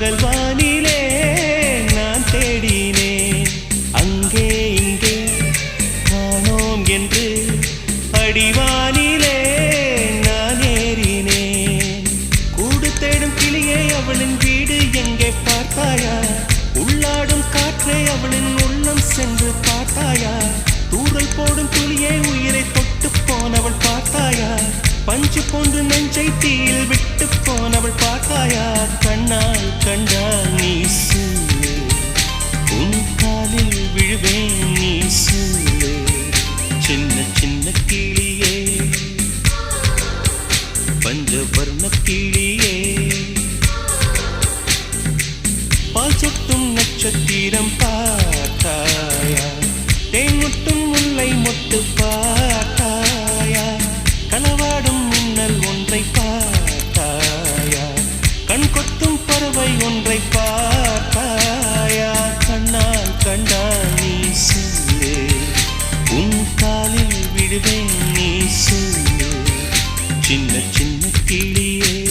பகல் வானிலே நான் தேடினேன். அங்கே இங்கே காணோம் என்று அடிவானிலே நான் ஏறினேன். கூடு தேடும் கிளியை அவளின் வீடு எங்கே பார்த்தாயா? உள்ளாடும் காற்றை அவளின் உள்ளம் சென்று பார்த்தாயா? போன்று நெஞ்சை தீயில் விட்டு போனவள் பார்த்தாயா கண்ணால் கண்டால் நீ உன் காலில் விழுவேன் நீ சொல்லு சின்ன சின்ன கிளியே. பஞ்சவர்ண கிளியே. பால் சொட்டும் நட்சத்திரம் பார்த்தாயா காலில் நீ சொல்லு. சின்ன சின்ன கிளியே.